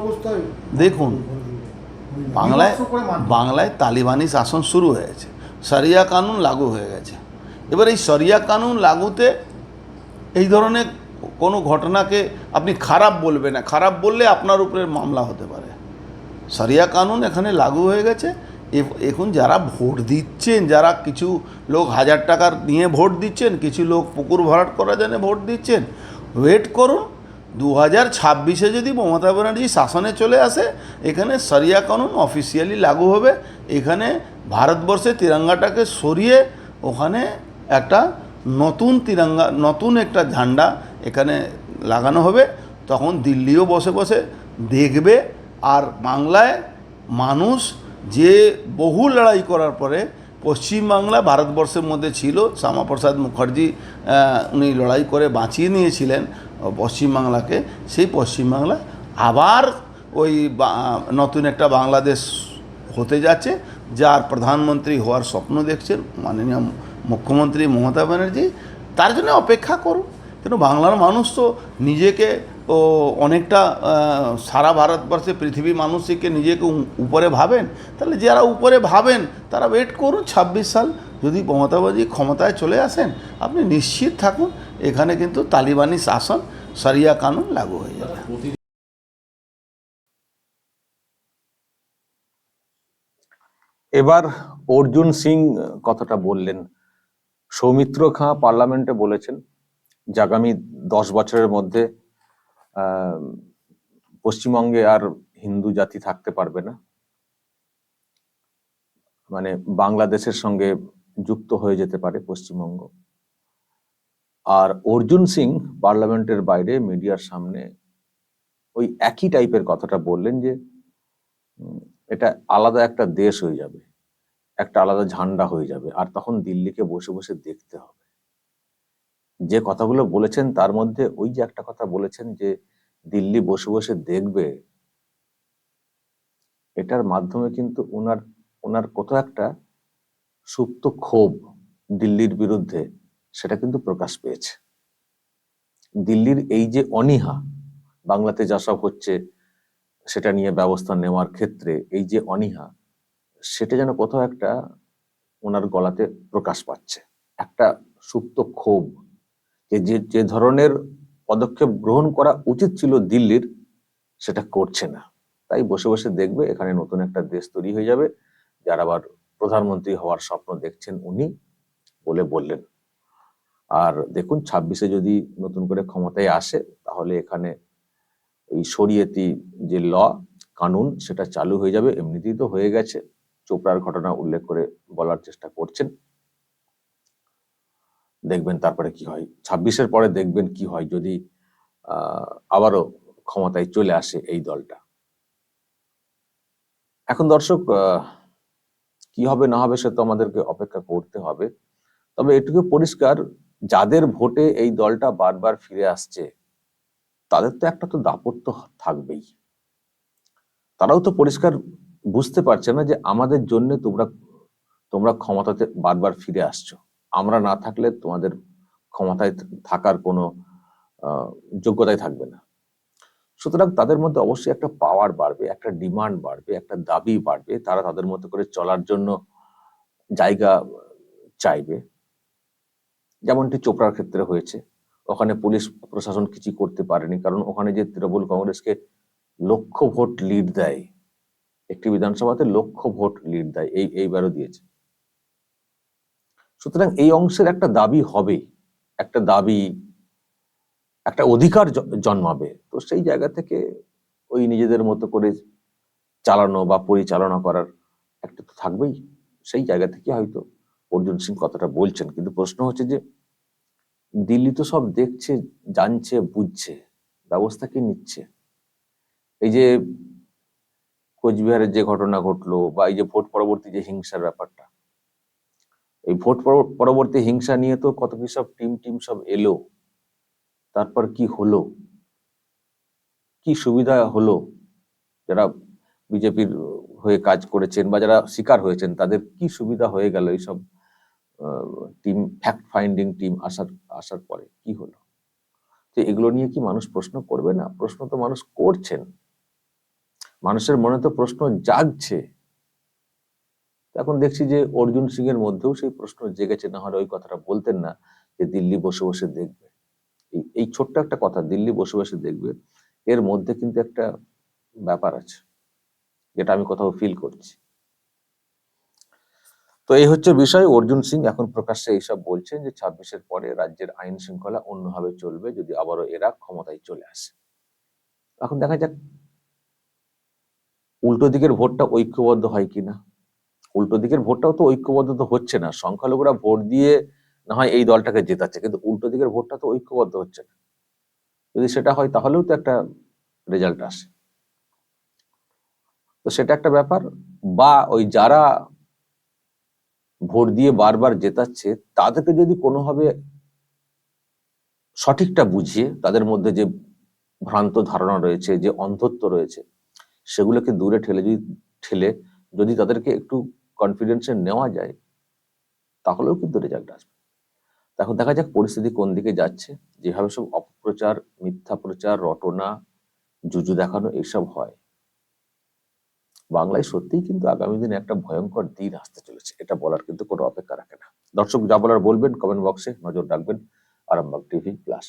অবস্থায় দেখুন বাংলায় করে। বাংলায় তালিবানি শাসন শুরু হয়েছে সরিয়া কানুন লাগু হয়ে গেছে। এবার এই সরিয়া কানুন লাগুতে এই ধরনের কোনো ঘটনাকে আপনি খারাপ বলবেন না খারাপ বললে আপনার উপরে মামলা হতে পারে। সরিয়া কানুন এখানে লাগু হয়ে গেছে। এখন যারা ভোট দিচ্ছেন যারা কিছু লোক হাজার টাকার নিয়ে ভোট দিচ্ছেন কিছু লোক পুকুর ভরাট করার জন্য ভোট দিচ্ছেন ওয়েট করুন দু হাজার ছাব্বিশে যদি মমতা ব্যানার্জি শাসনে চলে আসে, এখানে সরিয়া কানুন অফিসিয়ালি লাগু হবে। এখানে ভারতবর্ষে তিরঙ্গাটাকে সরিয়ে ওখানে একটা নতুন তিরঙ্গা, নতুন একটা ঝান্ডা এখানে লাগানো হবে। তখন দিল্লিও বসে বসে দেখবে। আর বাংলায় মানুষ যে বহু লড়াই করার পরে পশ্চিমবাংলা ভারতবর্ষের মধ্যে ছিল, শ্যামাপ্রসাদ মুখার্জি উনি লড়াই করে বাঁচিয়ে নিয়েছিলেন। পশ্চিমবাংলাকে, সেই পশ্চিমবাংলা আবার ওই নতুন একটা বাংলাদেশ হতে যাচ্ছে, যার প্রধানমন্ত্রী হওয়ার স্বপ্ন দেখছেন, মাননীয় মুখ্যমন্ত্রী মমতা ব্যানার্জি। তার জন্য অপেক্ষা করুন। কিন্তু বাংলার মানুষ তো নিজেকে ও অনেকটা সারা ভারতবর্ষে পৃথিবী মানুষকে নিজেকে উপরে ভাবেন। তাহলে যারা উপরে ভাবেন, তারা ওয়েট করুন ছাব্বিশ সাল যদি মমতা ব্যানার্জি ক্ষমতায় চলে আসেন, আপনি নিশ্চিত থাকুন, এখানে কিন্তু তালিবানি শাসন, সরিয়া কানুন লাগু হয়ে যাবে। এবার অর্জুন সিং কথাটা বললেন। সৌমিত্র খাঁ পার্লামেন্টে বলেছেন, যে আগামী দশ বছরের মধ্যে পশ্চিমবঙ্গে আর হিন্দু জাতি থাকতে পারবে না। মানে বাংলাদেশের সঙ্গে যুক্ত হয়ে যেতে পারে পশ্চিমবঙ্গ। আর অর্জুন সিং পার্লামেন্টের বাইরে মিডিয়ার সামনে ওই একই টাইপের কথাটা বললেন যে এটা আলাদা একটা দেশ হয়ে যাবে, একটা আলাদা ঝান্ডা হয়ে যাবে, আর তখন দিল্লিকে বসে বসে দেখতে হবে। যে কথাগুলো বলেছেন তার মধ্যে ওই যে একটা কথা বলেছেন যে, দিল্লি বসে বসে দেখবে, এটার মাধ্যমে কিন্তু ওনার ওনার কোথাও একটা সুপ্ত ক্ষোভ দিল্লির বিরুদ্ধে, সেটা কিন্তু প্রকাশ পেয়েছে। দিল্লির এই যে অনীহা, বাংলাতে যা সব হচ্ছে, সেটা নিয়ে ব্যবস্থা নেওয়ার ক্ষেত্রে এই যে অনীহা, সেটা যেন কোথাও একটা ওনার গলাতে প্রকাশ পাচ্ছে। একটা সুপ্ত ক্ষোভ, যে যে ধরনের পদক্ষেপ গ্রহণ করা উচিত ছিল দিল্লির, সেটা করছে না। তাই বসে বসে দেখবে এখানে নতুন একটা দেশ তৈরি হয়ে যাবে, যার আবার প্রধানমন্ত্রী হওয়ার স্বপ্ন দেখছেন উনি বলে বললেন। আর দেখুন, ছাব্বিশে যদি নতুন করে ক্ষমতায় আসে, তাহলে এখানে এই শরীয়তি যে ল, কানুন, সেটা চালু হয়ে যাবে। এমনিতেই তো হয়ে গেছে। চোপড়ার ঘটনা উল্লেখ করে বলার চেষ্টা করছেন। দেখবেন তারপরে কি হয়। ছাব্বিশের পরে দেখবেন কি হয় যদি আবারও ক্ষমতায় চলে আসে এই দলটা। এখন দর্শক কি হবে, না হবে সে তো আমাদেরকে অপেক্ষা করতে হবে। তবে এটুকু পরিষ্কার, যাদের ভোটে এই দলটা বারবার ফিরে আসছে, তাদের তো একটা তো দাপট তো থাকবেই। তারাও তো পরিষ্কার বুঝতে পারছে না যে আমাদের জন্য তোমরা তোমরা ক্ষমতাতে বারবার ফিরে আসছো। আমরা না থাকলে তোমাদের ক্ষমতায় থাকার কোনো যোগ্যতাই থাকবে না। সুতরাং তাদের মধ্যে অবশ্যই একটা পাওয়ার বাড়বে, একটা ডিমান্ড বাড়বে, একটা দাবি বাড়বে, তারা তাদের মতো করে চলার জন্য জায়গা চাইবে। যেমনটি চোপড়ার ক্ষেত্রে হয়েছে। ওখানে পুলিশ, প্রশাসন কিছু করতে পারেনি, কারণ ওখানে যে তৃণমূল কংগ্রেসকে লক্ষ ভোট লিড দেয়, একটি বিধানসভাতে লক্ষ ভোট লিড দেয়, এই, এইবারও দিয়েছে। সুতরাং এই অংশের একটা দাবি হবে একটা দাবি একটা অধিকার জন্মাবে। তো সেই জায়গা থেকে ওই নিজেদের মতো করে চালানো বা পরিচালনা করার একটা তো থাকবেই। সেই জায়গা থেকে হয়তো অর্জুন সিং কথাটা বলছেন। কিন্তু প্রশ্ন হচ্ছে যে, দিল্লি তো সব দেখছে, জানছে, বুঝছে, ব্যবস্থা কি নিচ্ছে? এই যে কোচবিহারের যে ঘটনা ঘটলো বা এই যে ভোট পরবর্তী যে হিংসার ব্যাপারটা, এই ভোট পরবর্তী হিংসা নিয়ে তো কত কি সব টিম টিম সব এলো। তারপর কি হলো? কি সুবিধা হলো? যারা বিজেপির হয়ে কাজ করেছেন বা যারা শিকার হয়েছেন, তাদের কি সুবিধা হয়ে গেল এইসব টিম ফ্যাক্ট ফাইন্ডিং টিম আসার আসার পরে? কি হলো? তো এগুলো নিয়ে কি মানুষ প্রশ্ন করবে না? প্রশ্ন তো মানুষ করছেন। মানুষের মনে তো প্রশ্ন জাগছে। এখন দেখছি যে অর্জুন সিং এর মধ্যেও সেই প্রশ্ন জেগেছে, না হলে ওই কথাটা বলতেন না যে দিল্লি বসে বসে দেখবে। এই ছোট্ট একটা কথা, দিল্লি বসে বসে দেখবে, এর মধ্যে কিন্তু একটা ব্যাপার আছে, যেটা আমি কোথাও ফিল করছি। তো এই হচ্ছে বিষয়, অর্জুন সিং এখন প্রকাশ্যে এইসব বলছেন যে ছাব্বিশের পরে রাজ্যের আইন শৃঙ্খলা অন্যভাবে চলবে, যদি আবারও এরা ক্ষমতায় চলে আসে। এখন দেখা যাক, উল্টো দিকের ভোটটা ঐক্যবদ্ধ হয় কিনা। উল্টো দিকের ভোটটাও তো ঐক্যবদ্ধ তো হচ্ছে না, সংখ্যালঘুরা ভোট দিয়ে না হয় এই দলটাকে জেতাচ্ছে, কিন্তু উল্টো দিকের ভোটটা তো ঐক্যবদ্ধ হচ্ছে না। যদি সেটা হয় তাহলেও তো একটা রেজাল্ট আসে। তো সেটা একটা ব্যাপার, বা ওই যারা ভোট দিয়ে বারবার জেতাচ্ছে, তাদেরকে যদি কোনোভাবে সঠিকটা বুঝিয়ে, তাদের মধ্যে যে ভ্রান্ত ধারণা রয়েছে, যে অন্ধত্ব রয়েছে, সেগুলোকে দূরে ঠেলে যদি ঠেলে যদি তাদেরকে একটু কনফিডেন্সে নেওয়া যায়, তাহলেও কিন্তু রেজাল্ট আসবে। এখন দেখা যাক পরিস্থিতি কোন দিকে যাচ্ছে। যেভাবে সব অপপ্রচার, মিথ্যা প্রচার, রটনা, জুজু দেখানো এসব হয়। বাংলায় সত্যিই কিন্তু আগামী দিনে একটা ভয়ঙ্কর দিন আসতে চলেছে। এটা বলার কিন্তু কোনো অপেক্ষা রাখে না। দর্শক যা বলার বলবেন কমেন্ট বক্সে নজর রাখবেন, আরামবাগ টিভি প্লাস